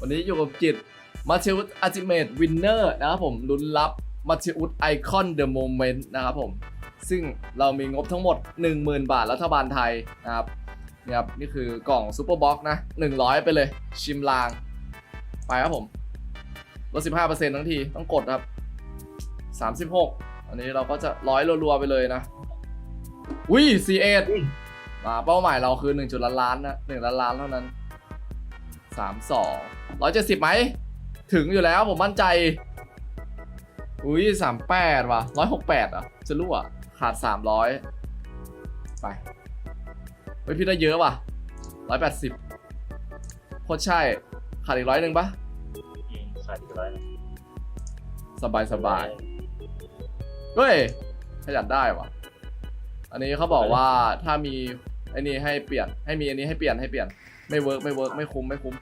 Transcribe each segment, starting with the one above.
วันนี้อยู่กับกิจมาเชอุสอัจิเมตวินเนอร์นะครับผมลุ้นรับมาเชอุสไอคอนเดอะโมเมนต์นะครับผม ซึ่งเรามีงบทั้งหมด 10,000 บาทรัฐบาลไทยนะครับเนี่ยครับนี่คือกล่องซูเปอร์บ็อกซ์นะ 100 ไปเลยชิมลาง ไปครับผมลด 15%ทั้งทีต้องกดครับ 36 อันนี้เราก็จะร้อยรัวๆไปเลยนะอุ้ย C8 มาเป้าหมายเราคือ1จุดล้านล้านนะ1ล้านล้านเท่านั้น 32 170ไหม ถึงอยู่แล้วผมมั่นใจ อุ้ย38ว่ะ168อะ จะรั่วขาด300ไปเฮ้ยพี่ได้เยอะว่ะ180โคตรใช่ ขาดอีกร้อยหนึ่งปะอืมขาดอีกร้อยหนึ่งสบายสบายเฮ้ยขยันได้ว่ะ อันนี้เขาบอกว่าถ้ามีไอ้นี่ให้เปลี่ยน ให้มีอันนี้ให้เปลี่ยนให้เปลี่ยน ไม่เวิร์กไม่เวิร์กไม่คุ้มไม่คุ้ม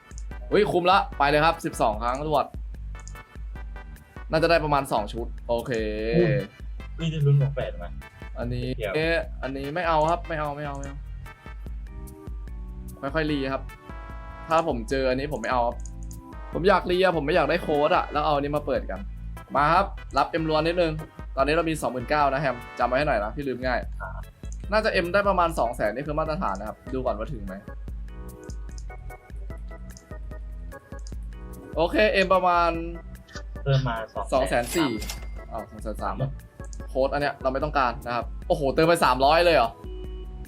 เฮ้ยคุ้มละ ไปเลยครับ 12 ครั้งรวด น่าจะได้ประมาณ 2 ชุด โอเค นี่จะลุ้นของแปดไหม อันนี้เดี๋ยวเอ๊ะอันนี้ไม่เอาครับ ไม่เอาไม่เอาไม่เอาค่อยๆรีครับ ถ้าผมเจออันนี้ผมไม่เอาครับผมอยากรีอะผมไม่อยากได้โค้ดอะแล้วเอาอันนี้มาเปิดกัน มาครับ รับเอ็มล้วนนิดนึง ตอนนี้เรามี 29,000นะแฮมจำไว้ให้หน่อยนะพี่ลืมง่าย น่าจะเอ็มได้ประมาณ 2 0 0แสนนี่คือมาตรฐานนะครับ ดูก่อนว่าถึงไหม โอเค เอ็มประมาณเพิ่มมาสองสองแสนสี่อ้าวสองแสนสามโค้ดอันเนี้ยเราไม่ต้องการนะครับ โอ้โห เติมไปสามร้อยเลยเหรอ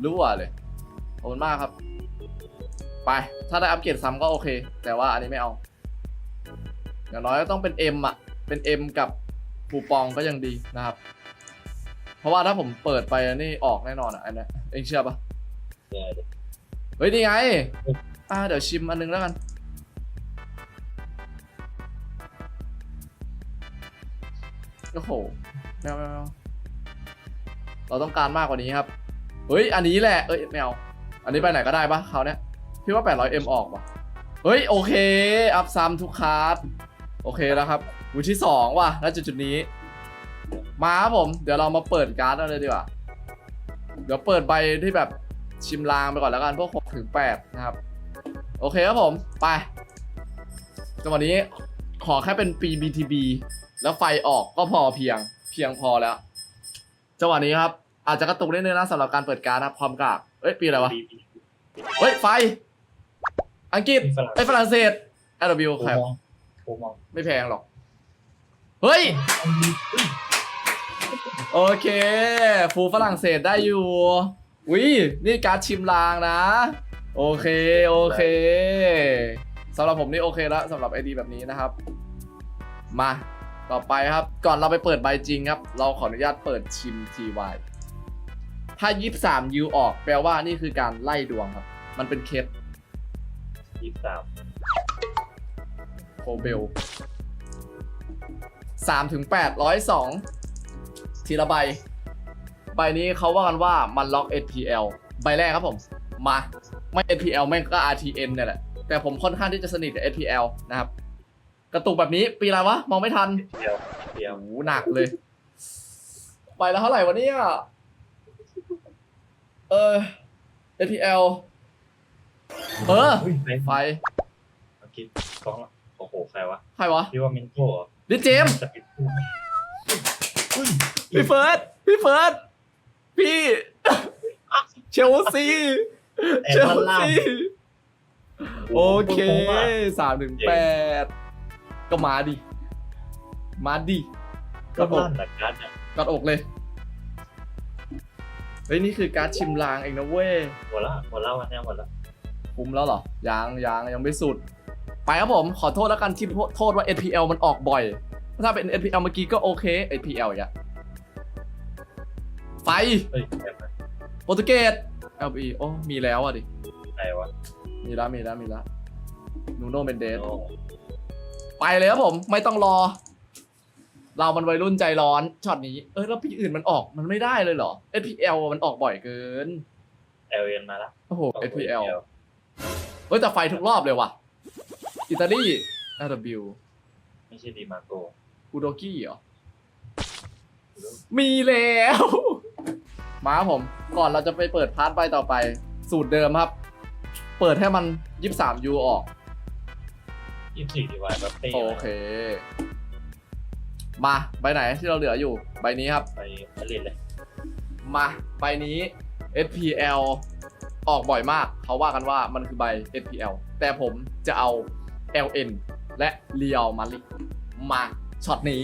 รู้ว่าเลย ขอบคุณมากครับ ไป ถ้าได้อัปเกรดซ้ำก็โอเค แต่ว่าอันนี้ไม่เอา อย่างน้อยก็ต้องเป็น M อะ เป็น M กับคูปองก็ยังดีนะครับ เพราะว่าถ้าผมเปิดไปอันนี่ออกแน่นอนอะอันเนี้ยเองเชื่อปะเดี๋ยวเดี๋ยวเฮ้ยนี่ไง อ่าเดี๋ยวชิมอันนึงแล้วกัน โอ้โหไม่เอาไม่เอาไม่เราต้องการมากกว่านี้ครับ เฮ้ย อันนี้แหละ เอ้ยไม่เอาอันนี้ไปไหนก็ได้ปะเขาวเนี้ยพี่ว่า 800M ออกปะเฮ้ย โอเค อัพซัมทุกคาร์ดโอเคแล้วครับวิที่สองว่ะณจุดจุดนี้ มาครับผม เดี๋ยวเรามาเปิดการ์ดกันเลยดีกว่า เดี๋ยวเปิดใบที่แบบชิมลางไปก่อนแล้วกัน พวก6ถึง8นะครับ โอเคครับผม ไปจังหวะนี้ขอแค่เป็นปี BTB แล้วไฟออกก็พอเพียง เพียงพอแล้ว จังหวะนี้ครับ อาจจะกระตุกนิดนึงนะสำหรับการเปิดการ์ดนะครับความกากเอ้ยปีอะไรวะปีปีเฮ้ยไฟ อังกฤษปีฝรั่งไอ้ยฝรั่งเศส LW โอ้ครับมองโอ้มองไม่แพงหรอก เฮ้ย โอเค ฟูฝรั่งเศสได้อยู่วินี่การ์ดชิมลางนะ โอเค โอเคสำหรับผมนี่โอเคแล้วสำหรับไอดีแบบนี้นะครับ มา ต่อไปครับ ก่อนเราไปเปิดใบจริงครับ เราขออนุญาตเปิดชิม TY ถ้า 23 ยูออก แปลว่านี่คือการไล่ดวงครับ มันเป็นเคสยี่สิบสามโคเบลสามถึงแปดร้อยสองทีละใบ ใบนี้เขาว่ากันว่ามันล็อก SPL ใบแรกครับผม มา ไม่ SPL แม่งก็ RTN เนี่ยแหละ แต่ผมค่อนข้างที่จะสนิทกับ SPL นะครับ กระตุกแบบนี้ปีอะไรวะ มองไม่ทันเดียวเดียวโอ้โหหนักเลยใบละเท่าไหร่วะเนี่ยเออ SPL เอออุ้ยไฟไฟเมื่อกี้กล้องละโอ้โห ใครวะใครวะพี่ว่ามินโก้เหรอดิเจมส์จะปิดตู้ไหมอุ้ยพี่เฟิร์สพี่เฟิร์สพี่เชลซีแอเชบลมันล่างซีโอเคสามถึงแปด ก็มาดิ มาดิก็กดอกลั่นหลักการเนี่ยกอดอกเลย เฮ้ยนี่คือการดชิมลางเองนะเว้ย หมดละหมดละวันเนี้ยหมดละคุ้มแล้วเหรอ ยังยังยังไม่สุด ไปครับผม ขอโทษแล้วกันที่โทษว่า NPL มันออกบ่อย ถ้าเป็น NPL เมื่อกี้ก็โอเค NPL อย่างเงี้ยไฟ เฮ้ยแอบมาโปรตุเกส LB โอ้ มีแล้วอะดิใครวะมีแล้วมีแล้วมีแล้วนูโนเบนเดส โอ้ ไปเลยครับผมไม่ต้องรอ เรามันวัยรุ่นใจร้อนช็อตนี้ เออแล้วปีอื่นมันออกมันไม่ได้เลยเหรอ SPL มันออกบ่อยเกิน เอลเอ็นมาละโอ้โห SPL เฮ้ยแต่ไฟทุกรอบเลยว่ะ อิตาลี RW ไม่ใช่ดีมาโกอุโดกี้เหรอ มีแล้ว มาครับผม ก่อนเราจะไปเปิดพาร์ทใบต่อไป สูตรเดิมครับ เปิดให้มัน 23 U ออก ยี่สี่ดีวายแบบเต้โอเค มาใบไหนที่เราเหลืออยู่ใบนี้ครับ ไปมาเล่นเลยมาใบนี้ SPL ออกบ่อยมาก เขาว่ากันว่ามันคือใบ SPL แต่ผมจะเอา LN และ Real m a l i มาช็อตนี้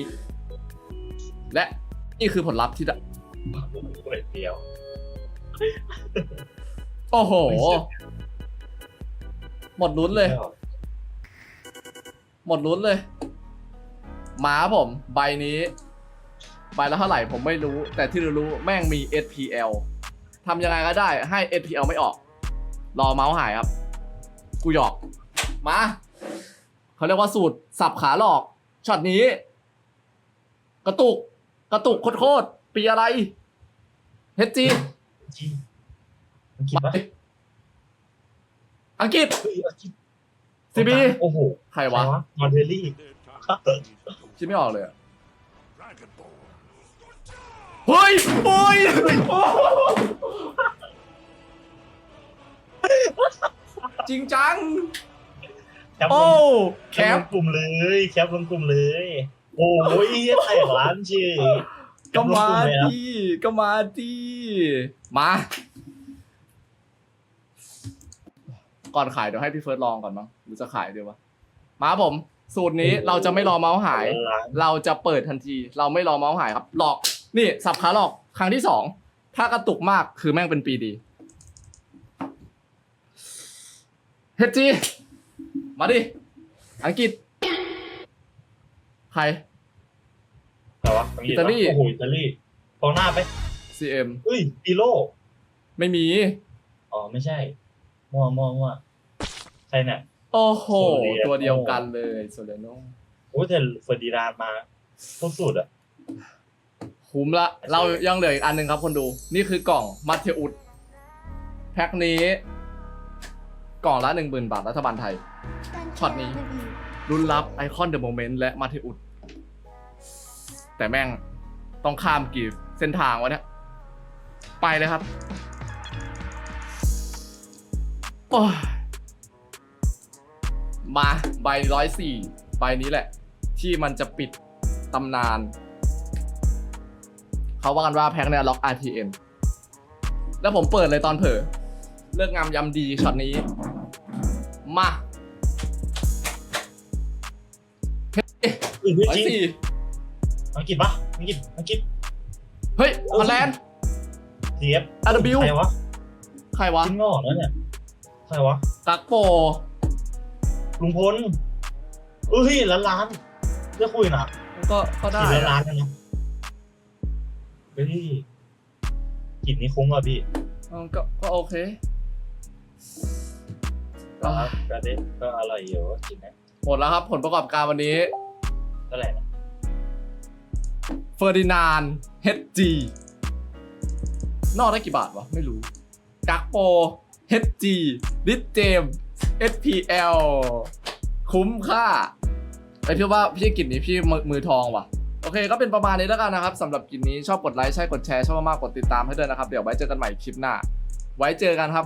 และนี่คือผลลัพธ์ที่ได้เปิดเดียว โอ้โหไม่เสร็จหมดลุ้นเลย หมดลุ้นเลยมาครับผมใบนี้ใบละเท่าไหร่ผมไม่รู้ แต่ที่รู้ๆแม่งมี SPL ทำยังไงก็ได้ให้ SPL ไม่ออก รอเมาส์หายครับ กูหยอก มาเขาเรียกว่าสูตรสับขาหลอกช็อตนี้ กระตุก กระตุกโคตรๆปีอะไรเฮจีจริงมันคิดว่าอังกฤษเฮ้ยเอาคิ ด CB โอ้โหใครวะมอนเทลลี่คิดไม่ออกเลยอะเฮ้ยโอ้ยโอ้จริงจัง แคปลโอ้งแคแคปลปงกลุ่มเลย แคปลงกลุ่มเลย โอ้ยไต่ร้านชื่อก็มาแคปลงกลุ่เลยนะดีก็มาดีมา ก่อนขายเดี๋ยวให้พี่เฟิร์สลองก่อนมั้งหรือจะขายเดี๋ยววะมาครับผม สูตรนี้เราจะไม่รอเมาส์หายร้านเราจะเปิดทันที เราไม่รอเมาส์หายครับ หลอก นี่สับขาหลอกครั้งที่สองถ้ากระตุกมากคือแม่งเป็นปีดีเฮจีมาดิ อังกฤษ ใคร แต่ว่าอังกฤษอิตาลีโอ้โหอิตาลีกองหน้าไป CM เฮ้ยปีโล ไม่มี อ๋อ ไม่ใช่ มั่วมั่วมั่วใครเนี่ย โอ้โห โซเลียโน่ ตัวเดียวกันเลยโซเลโนโอ้ยแต่เฟอร์ดินานด์มาทุกสุดอะ คุ้มละ เรายังเหลืออีกอันหนึ่งครับคนดู นี่คือกล่องมัตเทอุดแพ็คนี้ กล่องละหนึ่งหมื่นบาทรัฐบาลไทย ช็อตนี้ รุ่นลับไอคอนเดอะโมเมนต์และมาเทอุดแต่แม่งต้องข้ามกี่เส้นทางวะเนี่ย ไปเลยครับ โอ้ยมาใบร้อยสี่ใบนี้แหละ ที่มันจะปิดตำนาน เขาว่ากันว่าแพ็คเนี่ยล็อก RTM แล้วผมเปิดเลยตอนเผลอเลือกงามยำดีช็อตนี้ มาเฮ้ยเฮ้ยร้อยจริงสี่อังกฤษปะอังกฤษอังกฤษเฮ้ยฮอลแลนด์ เสียบ RW ใครวะ ใครวะ จริงเหรอเนี่ย ใครวะกักโปลุงพลเอ้ยล้านล้านเลือกคุยนะก็ก็ได้กี่ล้านล้าอะนกันนะเฮ้ยกินนี่คุ้งอะพี่เออก็ก็โอเคก็ก็ได้ก็อร่อยอยู่กินนะหมดแล้วครับ ผลประกอบการวันนี้เท่าไหร่นะเฟอร์ดินานเฮจีนอกได้กี่บาทวะ ไม่รู้กักโป เฮจีดิเจม SPL คุ้มค่าไอพี่ว่าพี่กินนี้พี่มือทองว่ะ โอเคก็เป็นประมาณนี้แล้วกันนะครับสำหรับกินนี้ชอบกดไลค์ใช่กดแชร์ชอบมากๆกดติดตามให้ด้วยนะครับ เดี๋ยวไว้เจอกันใหม่คลิปหน้า ไว้เจอกันครับ